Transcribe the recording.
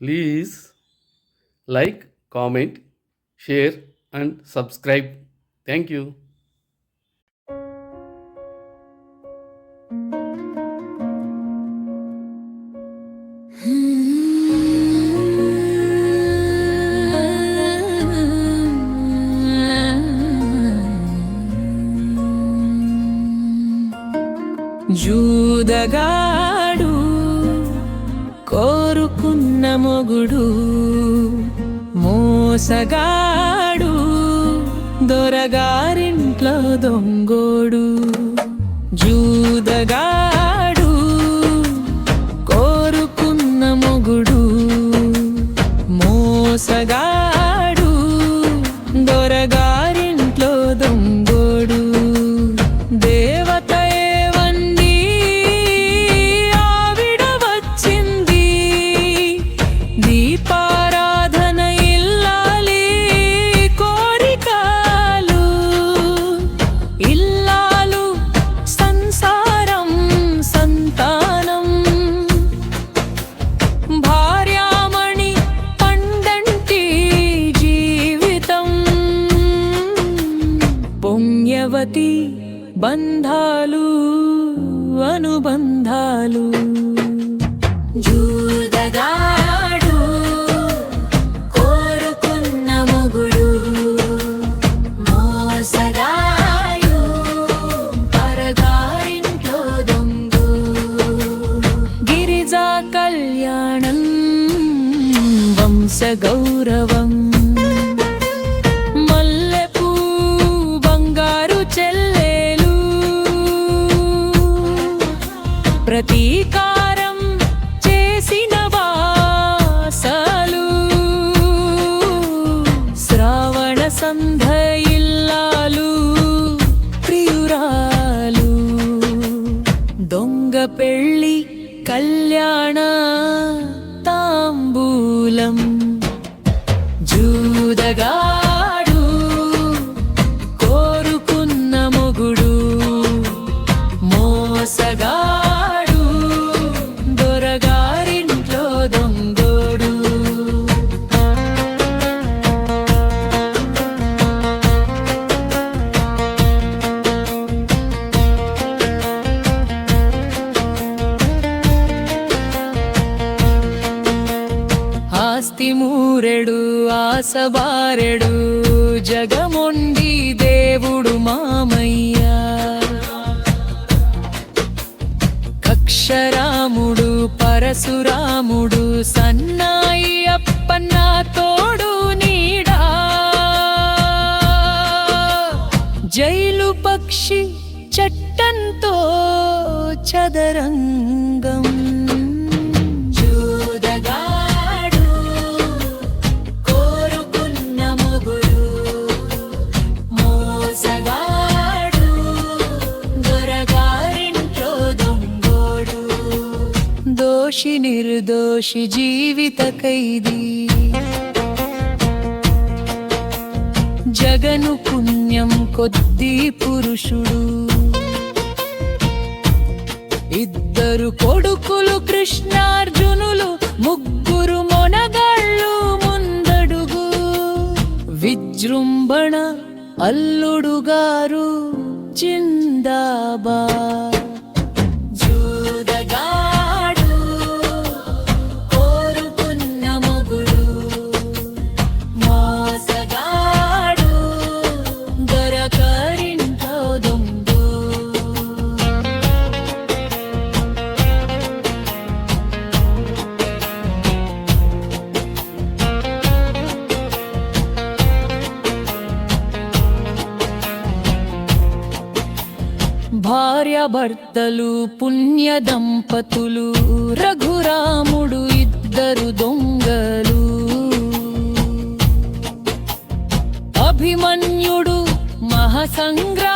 Please like, comment, share and subscribe. Thank you. Judah God. కోరుకున్న మొగుడు మోసగాడు దొరగారింట్లో దొంగోడు. జూదగా పుణ్యవతి బంధాలు అనుబంధాలు. జూదగాడు కోరుకున్న మొగుడు మోసగాడు పరగారింట్లో దొంగు. గిరిజా కళ్యాణం వంశ గౌరవం. ప్రతీకారం చేసిన వాసలు. శ్రావణ సంధ ఇల్లాలు ప్రియురాలు. దొంగ పెళ్ళి కళ్యాణ తాంబూలం. ఆస్తిమూరెడు ఆసబారెడు జగముండి దేవుడు మామయ్య. కక్షరాముడు పరశురాముడు సన్నాయి అప్పన్న తోడు నీడా. జైలు పక్షి చట్టంతో చదరంగ దోషి నిర్దోషి జీవిత ఖైదీ. జగను పుణ్యం కొద్ది పురుషుడు. ఇద్దరు కొడుకులు కృష్ణార్జునులు ముగ్గురు మొనగాళ్ళు ముందడుగు. విజృంభణ అల్లుడు గారు జిందాబా భార్యాభర్తలు పుణ్య దంపతులు రఘురాముడు ఇద్దరు దొంగలు. అభిమన్యుడు మహాసంగ్రామం